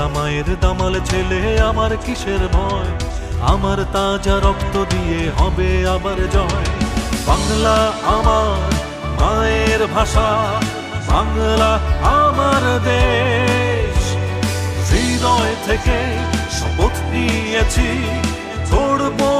বাংলা মায়ের দামাল ছেলে, আমার কিসের ভয়? আমার তাজা রক্ত দিয়ে হবে আবার জয়। বাংলা আমার মায়ের ভাষা, বাংলা আমার দেশ। হৃদয় থেকে শপথ নিয়েছি গড়বো